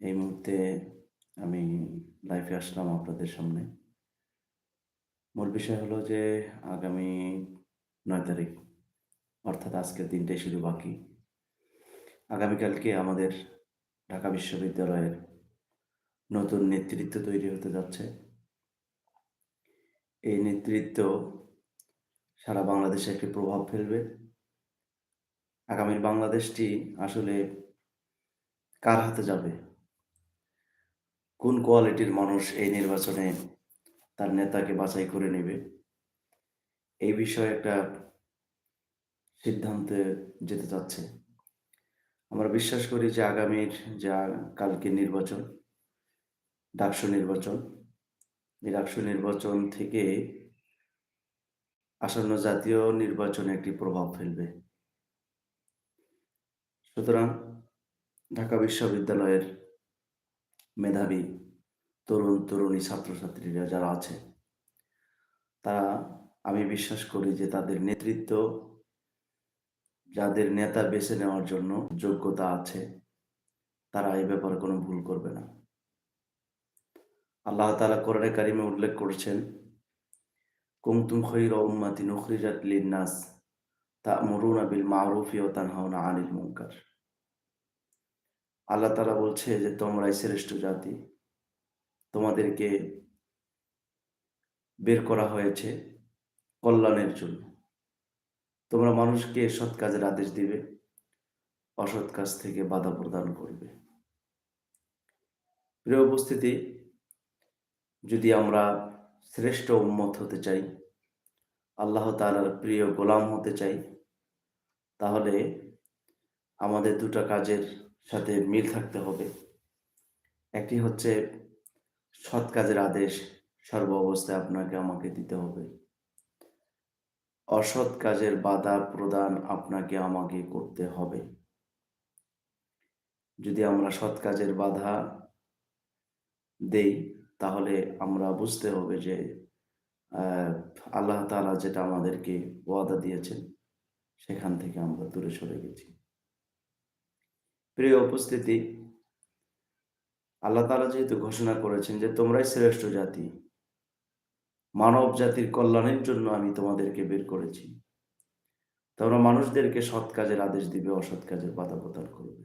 এই মুহূর্তে আমি লাইফে আসলাম আপনাদের সামনে। মূল বিষয় হলো যে আগামী নয় তারিখ, অর্থাৎ আজকের দিনটাই শুধু বাকি। আগামীকালকে আমাদের ঢাকা বিশ্ববিদ্যালয়ের নতুন নেতৃত্ব তৈরি হতে যাচ্ছে। এই নেতৃত্ব সারা বাংলাদেশে একটি প্রভাব ফেলবে। আগামীর বাংলাদেশটি আসলে কার হাতে যাবে? কোন কোয়ালিটির মানুষ এই নির্বাচনে তার নেতাকে বাছাই করে নেবে? এই বিষয়ে একটা সিদ্ধান্তে যেতে চাচ্ছে। আমরা বিশ্বাস করি যে আগামীর যা কালকে নির্বাচন, ডাকসু নির্বাচন, এই ডাকসু নির্বাচন থেকে আসন্ন জাতীয় নির্বাচনে একটি প্রভাব ফেলবে। সুতরাং ঢাকা বিশ্ববিদ্যালয়ের মেধাবী তরুণ, তরুণী ছাত্রছাত্রীরা যারা আছে, তারা আমি বিশ্বাস করি যে তাদের নেতৃত্ব, যাদের নেতা বেছে নেওয়ার জন্য যোগ্যতা আছে, তারা এই ব্যাপারে কোনো ভুল করবে না। আল্লাহ তালা কোরআনে কারিমে উল্লেখ করছেন কুমতুম খৈর উম্মাতি নুখরিজাত লিন্নাস তা'মুরুনা বিল মা'রুফি ওয়া তানহাউনা আনিল মুনকার। আল্লাহ তাআলা বলছে যে তোমরাই শ্রেষ্ঠ জাতি। তোমাদেরকে বের করা হয়েছে কল্যাণের জন্য। তোমরা মানুষকে সৎ কাজের আদেশ দিবে, অসৎ কাজ থেকে বাধা প্রদান করবে। প্রিয় উপস্থিতি, যদি আমরা শ্রেষ্ঠ উম্মত হতে চাই, আল্লাহ তালার প্রিয় গোলাম হতে চাই, তাহলে আমাদের দুটা কাজের সাথে মিল থাকতে হবে। একটি হচ্ছে সৎ কাজের আদেশ, সর্ব অবস্থায় আপনাকে আমাকে দিতে হবে। অসৎ কাজের বাধা প্রদান আপনাকে আমাকে করতে হবে। যদি আমরা সৎ কাজের বাধা দেই, তাহলে আমরা বুঝতে হবে যে আল্লাহ তালা যেটা আমাদেরকে ওয়াদা দিয়েছেন, সেখান থেকে আমরা দূরে সরে গেছি। প্রিয় উপস্থিতি, আল্লাহ তালা যেহেতু ঘোষণা করেছেন যে তোমরাই শ্রেষ্ঠ জাতি, মানব জাতির কল্যাণের জন্য আমি তোমাদেরকে বের করেছি। তোমরা মানুষদেরকে সৎ কাজের আদেশ দিবে, অসৎ কাজের বাধা প্রদান করবে।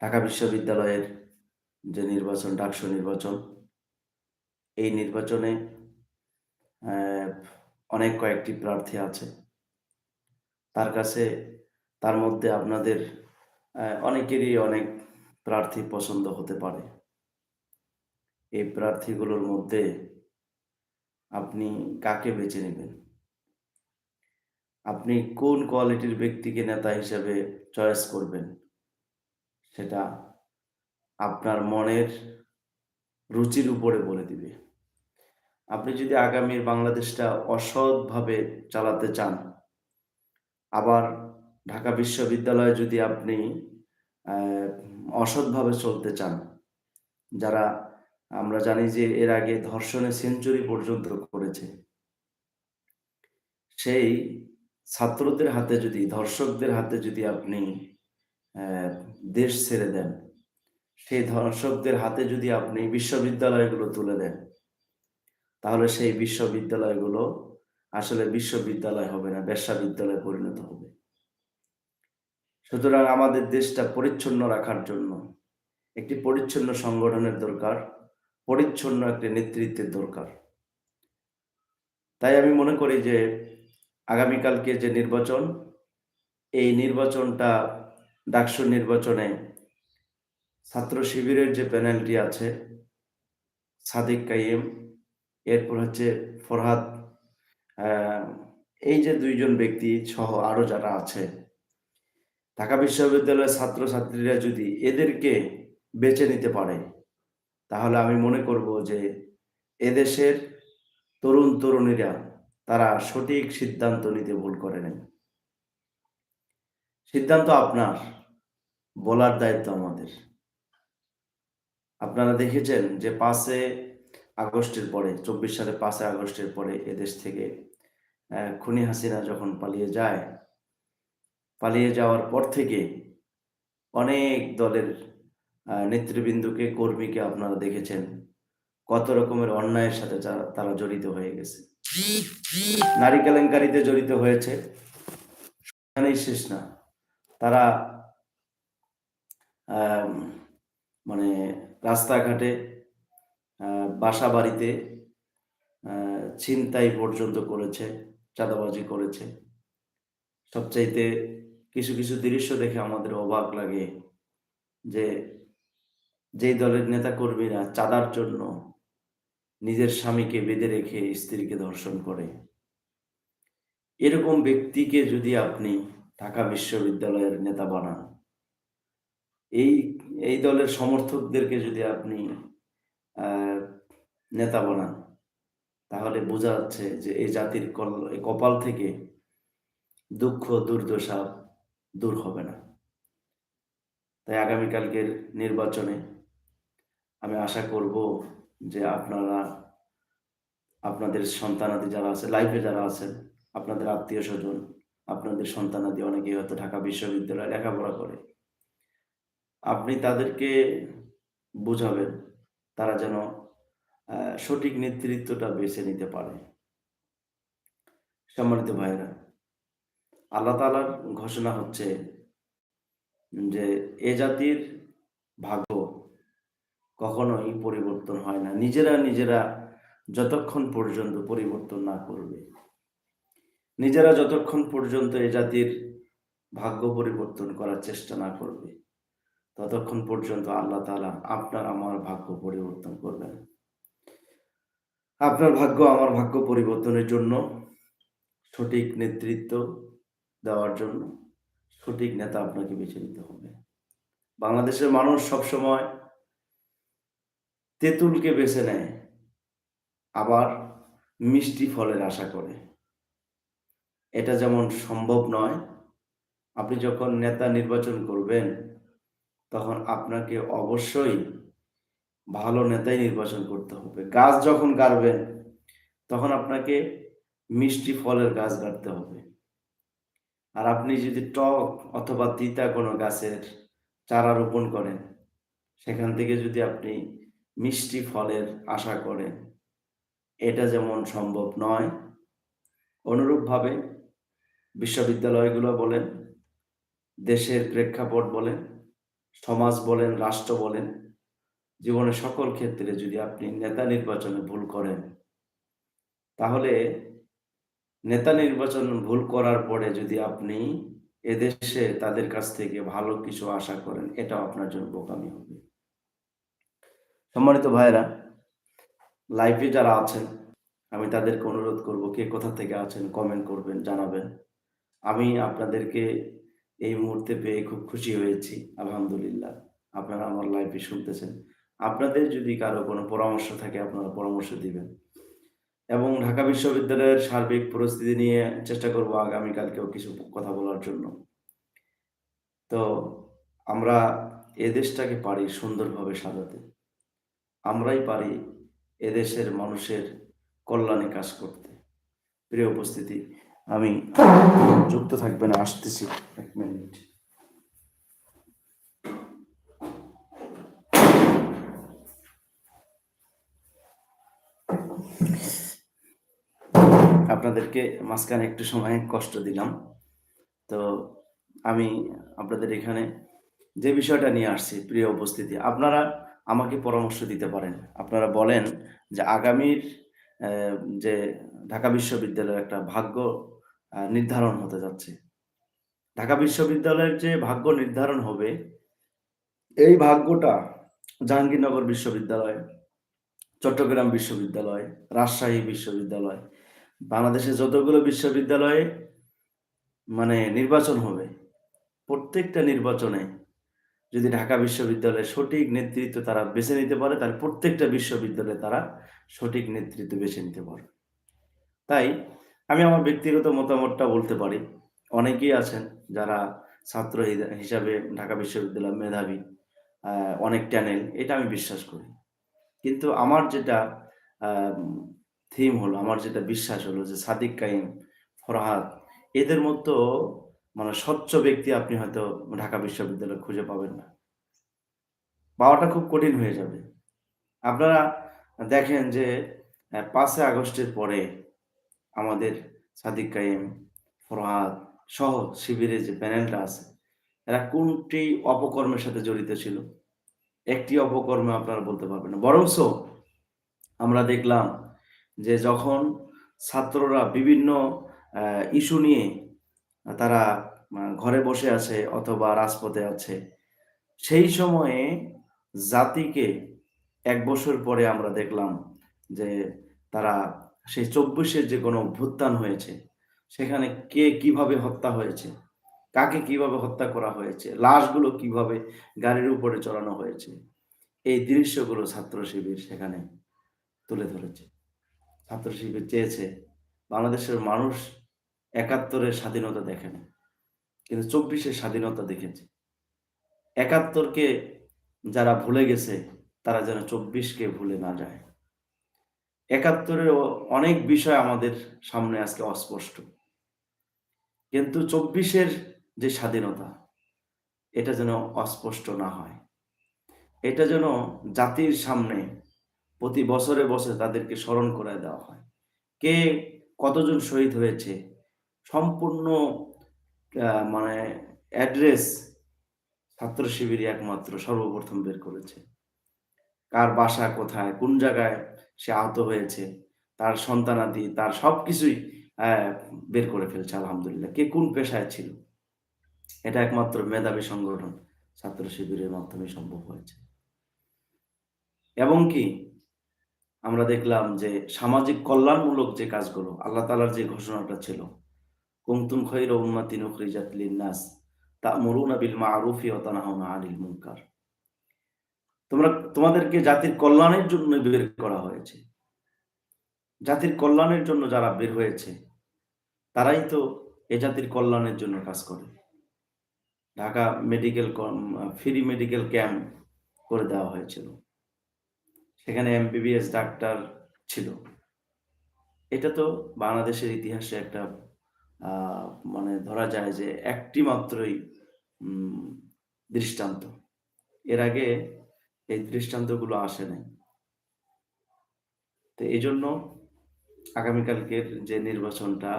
ঢাকা বিশ্ববিদ্যালয়ের যে নির্বাচন, ডাকসু নির্বাচন, এই নির্বাচনে অনেক কয়েকটি প্রার্থী আছে। তার কাছে, তার মধ্যে আপনাদের অনেকেরই অনেক প্রার্থী পছন্দ হতে পারে। এই প্রার্থীগুলোর মধ্যে আপনি কাকে বেছে নেবেন? আপনি কোন কোয়ালিটির ব্যক্তিকে নেতা হিসেবে চয়েস করবেন? সেটা আপনার মনের রুচির উপরে বলে দিবে। আপনি যদি আগামীর বাংলাদেশটা অসৎভাবে চালাতে চান, আবার ঢাকা বিশ্ববিদ্যালয়ে যদি আপনি অসৎভাবে চলতে চান, যারা আমরা জানি যে এর আগে ধর্ষণে সেঞ্চুরি পর্যন্ত করেছে, সেই ছাত্রদের হাতে যদি, ধর্ষকদের হাতে যদি আপনি দেশ ছেড়ে দেন, সেই ধর্ষকদের হাতে যদি আপনি বিশ্ববিদ্যালয়গুলো তুলে দেন, তাহলে সেই বিশ্ববিদ্যালয়গুলো আসলে বিশ্ববিদ্যালয় হবে না ব্যবসা বিদ্যালয়ে পরিণত হবে। সুতরাং আমাদের দেশটা পরিচ্ছন্ন রাখার জন্য একটি পরিচ্ছন্ন সংগঠনের দরকার, পরিচ্ছন্ন একটি নেতৃত্বের দরকার। তাই আমি মনে করি যে আগামীকালকে যে নির্বাচন, এই নির্বাচনটা ডাকসু নির্বাচনে ছাত্র শিবিরের যে প্যানেলটি আছে, সাদিক কাইম এরপর হচ্ছে ফরহাদ এই যে দুইজন ব্যক্তি সহ আরও যারা আছে ঢাকা বিশ্ববিদ্যালয়ের ছাত্রছাত্রীরা যদি এদেরকে বেছে নিতে পারে, তাহলে আমি মনে করব যে এদেশের তরুণ তরুণীরা তারা সঠিক সিদ্ধান্ত নিতে ভুল করে নাই। সিদ্ধান্ত আপনার, বলার দায়িত্ব আমাদের। আপনারা দেখেছেন যে পাঁচে আগস্টের পরে, চব্বিশ সালে পাঁচে আগস্টের পরে এদেশ থেকে খুনি হাসিনা যখন পালিয়ে যায় পালিয়ে যাওয়ার পর থেকে অনেক দলের নেতৃবৃন্দকে, কর্মীকে আপনারা দেখেছেন। কত রকমের অন্যায়ের সাথে তারা জড়িত হয়ে গেছে। নারী কেলেঙ্কারিতে জড়িত হয়েছে। শেষ না। তারা মানে রাস্তাঘাটে বাসা বাড়িতে ছিনতাই পর্যন্ত করেছে, চাঁদাবাজি করেছে। সবচাইতে কিছু কিছু দৃশ্য দেখে আমাদের অবাক লাগে যে যেই দলের নেতা কর্মীরা চাঁদার জন্য নিজের স্বামীকে বেঁধে রেখে স্ত্রীকে ধর্ষণ করে। এরকম ব্যক্তিকে যদি আপনি ঢাকা বিশ্ববিদ্যালয়ের নেতা বানান, এই এই দলের সমর্থকদেরকে যদি আপনি নেতা বানান, তাহলে বোঝা যাচ্ছে যে এই জাতির কপাল থেকে দুঃখ, দুর্দশা দূর হবে না। তাই আগামীকালকের নির্বাচনে আমি আশা করব যে আপনারা, আপনাদের সন্তানাদি যারা আছে, লাইফে যারা আছেন, আপনাদের আত্মীয় স্বজন আপনাদের সন্তানাদি অনেকে হয়তো ঢাকা বিশ্ববিদ্যালয়ে লেখাপড়া করে, আপনি তাদেরকে বোঝাবেন, তারা যেন সঠিক নেতৃত্বটা বেছে নিতে পারে। সম্মানিত ভাইরা আল্লাহ তাআলার ঘোষণা হচ্ছে যে এ জাতির ভাগ্য কখনোই পরিবর্তন হয় না। নিজেরা নিজেরা যতক্ষণ পর্যন্ত পরিবর্তন না করবে, নিজেরা যতক্ষণ পর্যন্ত এ জাতির ভাগ্য পরিবর্তন করার চেষ্টা না করবে, ততক্ষণ পর্যন্ত আল্লাহ তাআলা আপনার আমার ভাগ্য পরিবর্তন করবেন। আপনার ভাগ্য আমার ভাগ্য পরিবর্তনের জন্য সঠিক নেতৃত্ব দেওয়ার জন্য সঠিক নেতা আপনাকে বেছে নিতে হবে। বাংলাদেশের মানুষ সবসময় তেঁতুলকে বেছে নেয়, আবার মিষ্টি ফলের আশা করে। এটা যেমন সম্ভব নয়, আপনি যখন নেতা নির্বাচন করবেন, তখন আপনাকে অবশ্যই ভালো নেতাই নির্বাচন করতে হবে। গাছ যখন গাড়বেন, তখন আপনাকে মিষ্টি ফলের গাছ গাড়তে হবে। আর আপনি যদি টক অথবা তিতা কোনো গাছের চারা রোপণ করেন, সেখান থেকে যদি আপনি মিষ্টি ফলের আশা করেন, এটা যেমন সম্ভব নয়। অনুরূপভাবে বিশ্ববিদ্যালয়গুলো বলেন, দেশের প্রেক্ষাপট বলেন, সমাজ বলেন, রাষ্ট্র বলেন, জীবনের সকল ক্ষেত্রে যদি আপনি নেতা নির্বাচনে ভুল করেন, তাহলে নেতা নির্বাচন ভুল করার পরে যদি আপনি এদেশে তাদের কাছ থেকে ভালো কিছু আশা করেন, এটাও আপনার জন্য বোকামি হবে। সম্মানিত ভাইরা লাইভে যারা আছেন, আমি তাদেরকে অনুরোধ করব, কে কোথা থেকে আছেন কমেন্ট করবেন, জানাবেন। আমি আপনাদেরকে এই মুহূর্তে পেয়ে খুব খুশি হয়েছি, আলহামদুলিল্লাহ। আপনারা আমার লাইভে শুনতেছেন। আপনাদের যদি কারও কোনো পরামর্শ থাকে, আপনারা পরামর্শ দিবেন। এবং ঢাকা বিশ্ববিদ্যালয়ের সার্বিক পরিস্থিতি নিয়ে চেষ্টা করব আগামীকালকেও কিছু কথা বলার জন্য। তো আমরা এদেশটাকে পারি সুন্দরভাবে সাজাতে। আমরাই পারি এদেশের মানুষের কল্যাণে কাজ করতে। প্রিয় উপস্থিতি, আমি যুক্ত থাকবেন, আসতেছি এক মিনিট। আপনাদেরকে মাঝখানে একটু সময় কষ্ট দিলাম। তো আমি আপনাদের এখানে যে বিষয়টা নিয়ে আসছি, প্রিয় উপস্থিতি, আপনারা আমাকে পরামর্শ দিতে পারেন। আপনারা বলেন যে আগামীর যে ঢাকা বিশ্ববিদ্যালয়ের একটা ভাগ্য নির্ধারণ হতে যাচ্ছে। ঢাকা বিশ্ববিদ্যালয়ের যে ভাগ্য নির্ধারণ হবে, এই ভাগ্যটা জাহাঙ্গীরনগর বিশ্ববিদ্যালয়, চট্টগ্রাম বিশ্ববিদ্যালয়, রাজশাহী বিশ্ববিদ্যালয় বাংলাদেশে যতগুলো বিশ্ববিদ্যালয়ে মানে নির্বাচন হবে, প্রত্যেকটা নির্বাচনে যদি ঢাকা বিশ্ববিদ্যালয়ে সঠিক নেতৃত্ব তারা বেছে নিতে পারে, তাহলে প্রত্যেকটা বিশ্ববিদ্যালয়ে তারা সঠিক নেতৃত্ব বেছে নিতে পারে তাই আমি আমার ব্যক্তিগত মতামতটা বলতে পারি। অনেকেই আছেন যারা ছাত্র হিসাবে ঢাকা বিশ্ববিদ্যালয় মেধাবী অনেক ট্যানেল এটা আমি বিশ্বাস করি। কিন্তু আমার যেটা থিম হলো আমার যেটা বিশ্বাস হলো যে সাদিক কাইম ফরহাদ এদের মতো মানে স্বচ্ছ ব্যক্তি আপনি হয়তো ঢাকা বিশ্ববিদ্যালয়ে খুঁজে পাবেন না পাওয়াটা খুব কঠিন হয়ে যাবে। আপনারা দেখেন যে ৫ই আগস্টের পরে আমাদের সাদিক কাইম, ফরহাদ সহ শিবিরের যে প্যানেলটা আছে, এরা কোনটি অপকর্মের সাথে জড়িত ছিল? একটি অপকর্মে আপনারা বলতে পারবেন না। বরঞ্চ আমরা দেখলাম যে যখন ছাত্ররা বিভিন্ন ইস্যু নিয়ে তারা ঘরে বসে আছে অথবা রাজপথে আছে, সেই সময়ে জাতিকে এক বছর পরে আমরা দেখলাম যে তারা সেই ২৪ এর যে কোনো অভ্যুত্থান হয়েছে, সেখানে কে কীভাবে হত্যা হয়েছে, কাকে কীভাবে হত্যা করা হয়েছে, লাশগুলো কীভাবে গাড়ির উপরে চড়ানো হয়েছে, এই দৃশ্যগুলো ছাত্র শিবির সেখানে তুলে ধরেছে। ছাত্র শিবির চেয়েছে বাংলাদেশের মানুষ ৭১ এর স্বাধীনতা দেখেনি। কিন্তু চব্বিশের স্বাধীনতা দেখেছে। একাত্তরকে যারা ভুলে গেছে তারা যেন চব্বিশকে ভুলে না যায়। ৭১ এর অ অনেক বিষয় আমাদের সামনে আজকে অস্পষ্ট। কিন্তু চব্বিশের যে স্বাধীনতা, এটা যেন অস্পষ্ট না হয়। এটা যেন জাতির সামনে প্রতি বছরে, বছরে তাদেরকে স্মরণ করে দেওয়া হয়। কে কতজন শহীদ হয়েছে, সম্পূর্ণ মানে অ্যাড্রেস ছাত্র শিবিরই একমাত্র সর্বপ্রথম বের করেছে। কার বাসা কোথায়, কোন জায়গায় সে আহত হয়েছে, তার সন্তানাদি, তার সবকিছুই অ্যা বের করে ফেলছে আলহামদুলিল্লাহ। কে কোন পেশায় ছিল। এটা একমাত্র মেধাবী সংগঠন ছাত্র শিবিরের মাধ্যমে সম্ভব হয়েছে। এবং কি আমরা দেখলাম যে সামাজিক কল্যাণমূলক যে কাজগুলো আল্লাহ তাআলার যে ঘোষণাটা ছিল, কুনতুম খায়রা উম্মাতিন উখরিজাত লিন-নাস তা'মুরুনা বিল মা'রুফি ওয়া তানহাউনা আনিল মুনকার। তোমরা তোমাদেরকে জাতির কল্যাণের জন্য বের করা হয়েছে। জাতির কল্যাণের জন্য যারা বের হয়েছে, তারাই তো এ জাতির কল্যাণের জন্য কাজ করে। Dhaka medical free medical camp করে দেওয়া হয়েছিল। সেখানে এমবিবিএস ডাক্তার ছিল। এটা তো বাংলাদেশের ইতিহাসে একটা মানে ধরা যায় যে একটি মাত্রই দৃষ্টান্ত। এর আগে এই দৃষ্টান্তগুলো আসে নাই। তো এই জন্য আগামীকালকের যে নির্বাচনটা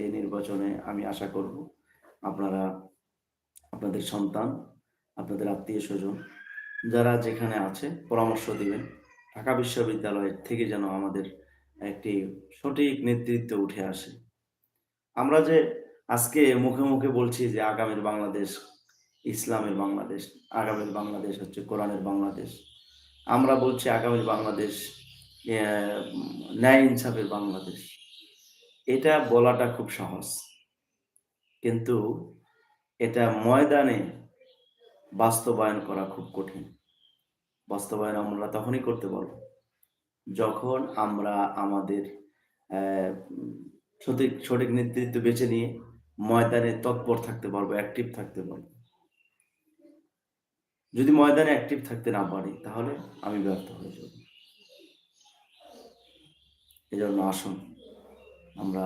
এই নির্বাচনে আমি আশা করব আপনারা আপনাদের সন্তান, আপনাদের আত্মীয় স্বজন যারা যেখানে আছে পরামর্শ দিবেন। ঢাকা বিশ্ববিদ্যালয় থেকে যেন আমাদের একটি সঠিক নেতৃত্ব উঠে আসে। আমরা যে আজকে মুখে, মুখে বলছি যে আগামীর বাংলাদেশ ইসলামের বাংলাদেশ, আগামীর বাংলাদেশ হচ্ছে কোরআনের বাংলাদেশ। আমরা বলছি আগামীর বাংলাদেশ ন্যায় ইনসাফের বাংলাদেশ। এটা বলাটা খুব সহজ। কিন্তু এটা ময়দানে বাস্তবায়ন করা খুব কঠিন। বাস্তবায়ন আমরা তখনই করতে পারব, যখন আমরা আমাদের সঠিক সঠিক নেতৃত্ব বেছে নিয়ে ময়দানে তৎপর থাকতে পারব, অ্যাক্টিভ থাকতে পারব। যদি ময়দানে অ্যাক্টিভ থাকতে না পারি, তাহলে আমি ব্যর্থ হয়ে যাব। এজন্য আসুন আমরা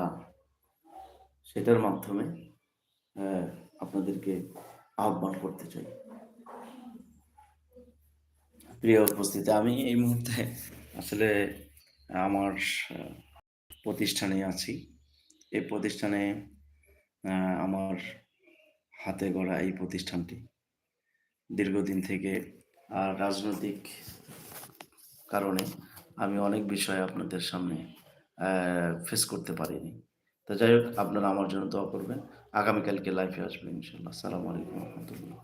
সেটার মাধ্যমে আপনাদেরকে আহ্বান করতে চাই। প্রিয় উপস্থিতি, আমি এই মুহূর্তে আসলে আমার প্রতিষ্ঠানে আছি। এই প্রতিষ্ঠানে আমার হাতে গড়া এই প্রতিষ্ঠানটি দীর্ঘদিন থেকে আর রাজনৈতিক কারণে আমি অনেক বিষয় আপনাদের সামনে ফেস করতে পারিনি। তো যাই হোক আপনারা আমার জন্য দোয়া করবেন। আগামীকালকে লাইফে আসবেন ইনশাল্লাহ আসসালামু আলাইকুম রাহমাতুল্লাহ।